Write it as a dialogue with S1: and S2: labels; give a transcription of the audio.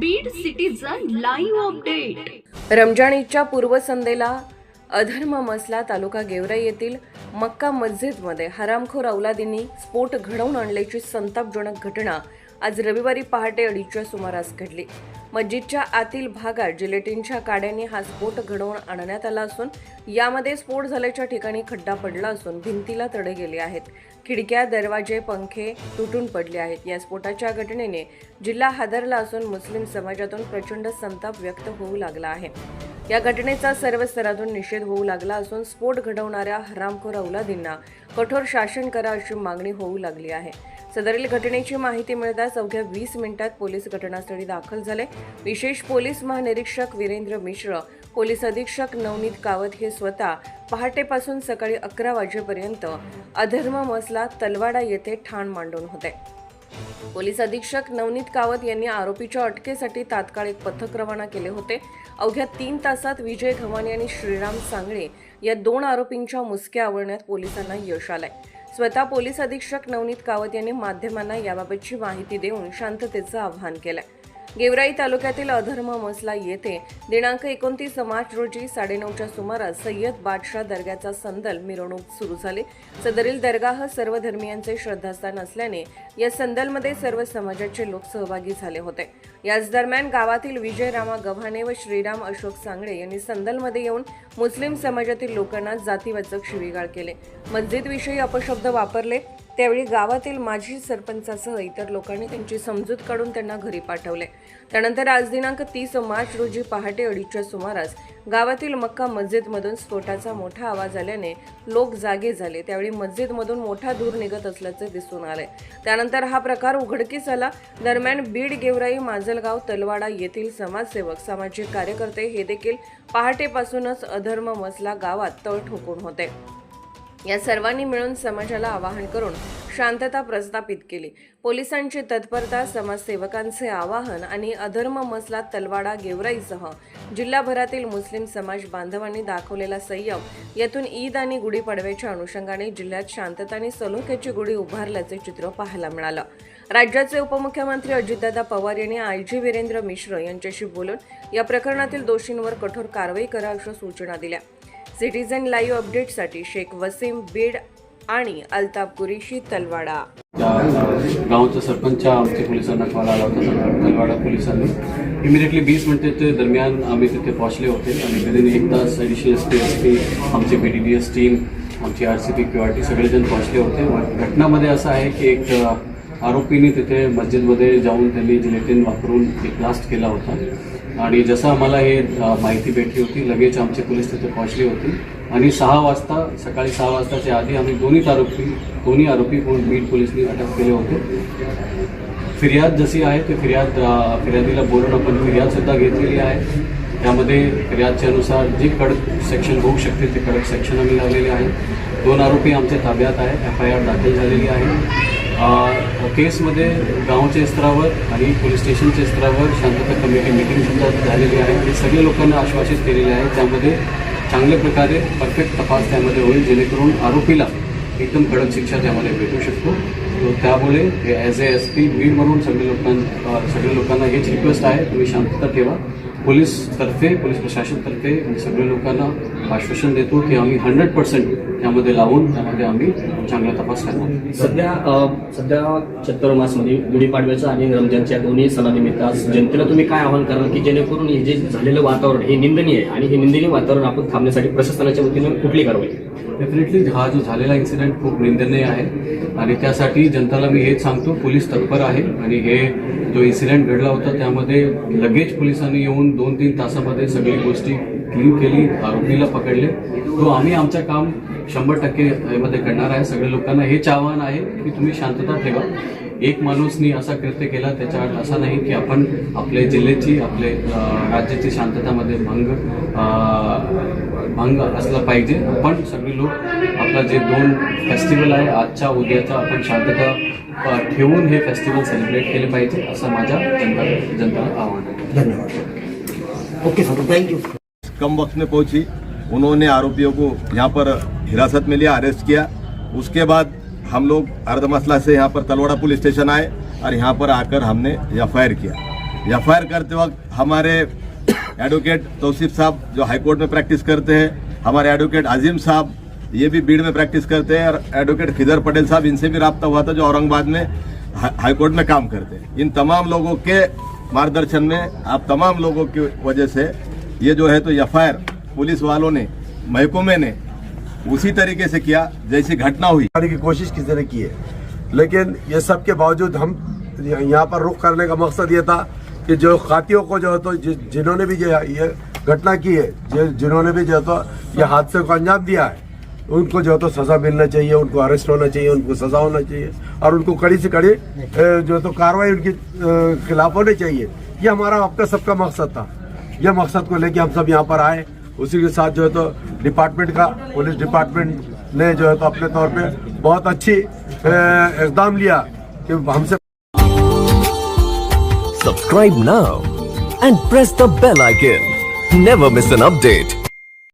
S1: Beed citizen live update
S2: Ramzan ईदच्या पूर्वसंध्येला अधर्म मसला तालुका गेवराई येथील मक्का मस्जिदमध्ये हरामखोर औलादींनी स्फोट घडवून आणल्याची संतापजनक घटना आज रविवारी पहाटे अडीचच्या सुमारास घडली. मस्जिदच्या आतील भागात जिलेटिनच्या काड्यांनी हा स्फोट घडवून आणण्यात आला असून यामध्ये स्फोट झाल्याच्या ठिकाणी खड्डा पडला असून भिंतीला तडे गेले आहेत. खिडक्या दरवाजे पंखे तुटून पडले आहेत. या स्फोटाच्या घटनेने जिल्हा हादरला असून मुस्लिम समाजातून प्रचंड संताप व्यक्त होऊ लागला आहे. या घटनेचा सर्व स्तरातून निषेध होऊ लागला असून स्फोट घडवणाऱ्या हरामखोर औलादींना कठोर शासन करा अशी मागणी होऊ लागली आहे. सदरील घटनेची माहिती मिळताच अवघ्या वीस मिनिटात पोलीस घटनास्थळी दाखल झाले. विशेष पोलीस महानिरीक्षक वीरेंद्र मिश्र पोलीस अधीक्षक नवनीत कावत हे स्वतः पहाटेपासून सकाळी अकरा वाजेपर्यंत अधर्म मसला तलवाडा येथे ठाण मांडून होते. पोलीस अधीक्षक नवनीत कावत यांनी आरोपीच्या अटकेसाठी तात्काळ एक पथक रवाना केले होते. अवघ्या तीन तासात विजय घवाने आणि श्रीराम सांगळे या दोन आरोपींच्या मुसक्या आवळण्यात पोलिसांना यश आलंय. स्वतः पोलीस अधीक्षक नवनीत कावत यांनी माध्यमांना याबाबतची माहिती देऊन शांततेचं आवाहन केलंय. गेवराई तालुक्यातील अधर्म मसला येथे दिनांक एकोणतीस मार्च रोजी साडेनऊच्या सुमारास सय्यद बादशाह दर्ग्याचा संदल मिरवणूक सुरू झाली. सदरील दर्गाह सर्व धर्मियांचे श्रद्धास्थान असल्याने या संदलमध्ये सर्व समाजाचे लोक सहभागी झाले होते. याच दरम्यान गावातील विजय रामा गव्हाणे व श्रीराम अशोक सांगळे यांनी संदलमध्ये येऊन मुस्लिम समाजातील लोकांना जातीवाचक शिवीगाळ केले. मस्जिदविषयी अपशब्द वापरले. त्यावेळी गावातील माजी सरपंचासह इतर लोकांनी त्यांची समजूत काढून त्यांना घरी पाठवले. त्यानंतर आज दिनांक तीस मार्च रोजी पहाटे अडीचच्या सुमारास गावातील मक्का मस्जिदमधून स्फोटाचा मोठा आवाज आल्याने लोक जागे झाले. त्यावेळी मस्जिदमधून मोठा धूर निघत असल्याचे दिसून आले. त्यानंतर हा प्रकार उघडकीस आला. दरम्यान बीड गेवराई माजलगाव तलवाडा येथील समाजसेवक सामाजिक कार्यकर्ते हे देखील पहाटेपासूनच अधर्म मसला गावात तळ ठोकून होते. या सर्वांनी मिळून समाजाला आवाहन करून शांतता प्रस्थापित केली. पोलिसांची तत्परता समाजसेवकांचे आवाहन आणि अधर्म मसला तलवाडा गेवराईसह जिल्हाभरातील मुस्लिम समाज बांधवांनी दाखवलेला संयम यातून ईद आणि गुढीपाडव्याच्या अनुषंगाने जिल्ह्यात शांतता आणि सलोख्याची गुढी उभारल्याचे चित्र पाहायला मिळालं. राज्याचे उपमुख्यमंत्री अजितदादा पवार यांनी आय. जी. वीरेंद्र मिश्र यांच्याशी बोलून या प्रकरणातील दोषींवर कठोर कारवाई करा अशा सूचना दिल्या. सिटीझन लाईव्ह अपडेटसाठी शेख वसीम बीड आणि अल्ताफ कुरेशी तलवाडा.
S3: गावच्या सरपंच आमच्या पोलिसांना कॉल आला होता. तलवाडा पोलिसांनी. इमिडिएटली वीस मिनिटे दरम्यान आम्ही तिथे पोहोचले होते. आणि विदिन एक तास ॲडिशनल एस पी एस आमची B D D S team आमची R C P Q R T सगळेजण पोहोचले होते. घटनामध्ये असं आहे की एक आरोपींनी तिथे मस्जिदमध्ये जाऊन त्यांनी जिलेटिन वापरून एक ब्लास्ट केला होता. आणि जसं आम्हाला हे माहिती भेटली होती लगेच आमचे पोलीस तिथे पोहोचली होती. आणि सहा वाजता सकाळी सहा वाजताच्या आधी आम्ही दोन्ही आरोपी दोन्ही आरोपी कोण बीड पोलिसनी अटक केले होते. फिर्याद जशी आहे ते फिर्याद फिर्यादीला बोलून आपण फिर्यादसुद्धा घेतलेली आहे. त्यामध्ये फिर्यादच्या अनुसार जे कडक सेक्शन होऊ शकते ते कडक सेक्शन आम्ही लावलेले आहे. दोन आरोपी आमच्या ताब्यात आहे एफ आय आर दाखल झालेली आहे. केसमध्ये गावच्या स्तरावर आणि पोलीस स्टेशनच्या स्तरावर शांतता कमिटी मिटिंगसुद्धा झालेली आहे. हे सगळे लोकांना आश्वासित केलेले आहे. त्यामध्ये चांगल्या प्रकारे परफेक्ट तपास त्यामध्ये होईल जेणेकरून आरोपीला एकदम कडक शिक्षा त्यामध्ये भेटू शकतो. त्यामुळे as a S P Beed म्हणून सगळे लोकां सगळ्या लोकांना हेच रिक्वेस्ट आहे. तुम्ही शांतता ठेवा. पोलीसतर्फे पोलीस प्रशासनतर्फे आम्ही म्हणजे सगळ्या लोकांना आश्वासन देतो की आम्ही हंड्रेड पर्सेंट त्यामध्ये लावून त्यामध्ये आम्ही चांगला तपास करणार.
S4: सध्या सध्या सध्या चत्तुर्मासमध्ये गुढीपाडव्याचं आणि रमजानच्या दोन्ही सणानिमित्त जनतेला तुम्ही काय आवाहन कराल की जेणेकरून हे जे झालेलं वातावरण हे निंदनीय आहे आणि हे निंदनीय वातावरण आपण थांबण्यासाठी प्रशासनाच्या वतीनं कुठली कारवाई?
S3: डेफिनेटली हा जो झालेला इन्सिडेंट खूप निंदनीय आहे. आणि त्यासाठी जनताला मी हेच सांगतो पोलीस तत्पर आहे. आणि हे जो इन्सिडेंट घडला होता त्यामध्ये लगेच पोलिसांनी येऊन दोन तीन तासामध्ये सगळी गोष्टी क्लीन केली आरोपीला पकडले. तो आम्ही आमचं काम शंभर टक्के मध्ये करणार आहे. सगळ्या लोकांना हेच आव्हान आहे की तुम्ही शांतता ठेवा. एक माणूसनी असा कृत्य केला त्याचा अर्थ असा नाही की आपण आपल्या जिल्ह्याची आपले राज्याची शांततामध्ये भंग भंग असला पाहिजे. आपण सगळे लोक आपला जे दोन फेस्टिवल आहे आजच्या उद्याचा आपण शांतता ठेवून हे फेस्टिवल सेलिब्रेट केले पाहिजे असं माझ्या जनता जनताला आव्हान आहे.
S5: धन्यवाद. ओके सर थैंक यू
S6: कम वक्त में पहुंची। उन्होंने आरोपियों को यहाँ पर हिरासत में लिया अरेस्ट किया। उसके बाद हम लोग अर्धमसला से यहाँ पर तलवाड़ा पुलिस स्टेशन आए और यहाँ पर आकर हमने एफआईआर किया। एफआईआर करते वक्त हमारे एडवोकेट तौसीफ साहब जो हाईकोर्ट में प्रैक्टिस करते हैं, हमारे एडवोकेट अजीम साहब ये भी बीड़ में प्रैक्टिस करते हैं और एडवोकेट खिदर पटेल साहब इनसे भी रब्ता हुआ था जो औरंगाबाद में हाईकोर्ट में काम करते हैं। इन तमाम लोगों के मार्गदर्शन में, आप तमाम लोगों की वजह से ये जो है तो एफ़ पुलिस वालों ने, महकमे ने उसी तरीके से किया, जैसी घटना हुई।
S7: की कोशिश किसी ने की है। लेकिन ये सब के बावजूद हम यहाँ पर रुख करने का मकसद ये था कि जो खातियों को जो है तो जिन्होंने भी ये घटना की है जिन्होंने भी जो है तो ये हादसे को अंजाम दिया है, उनको जो है तो सजा मिलना चाहिए, उनको अरेस्ट होना चाहिए, उनको सजा होना चाहिए, और उनको कड़ी से कड़ी जो है तो कार्रवाई उनके खिलाफ होनी चाहिए। ये हमारा आपका सबका मकसद था। यह मकसद को लेके हम सब यहाँ पर आए उसी के साथ जो है तो डिपार्टमेंट का, पुलिस डिपार्टमेंट ने जो है तो अपने तौर पे बहुत अच्छी इकदाम लिया कि हमसे
S8: subscribe now and press the bell icon never miss an update.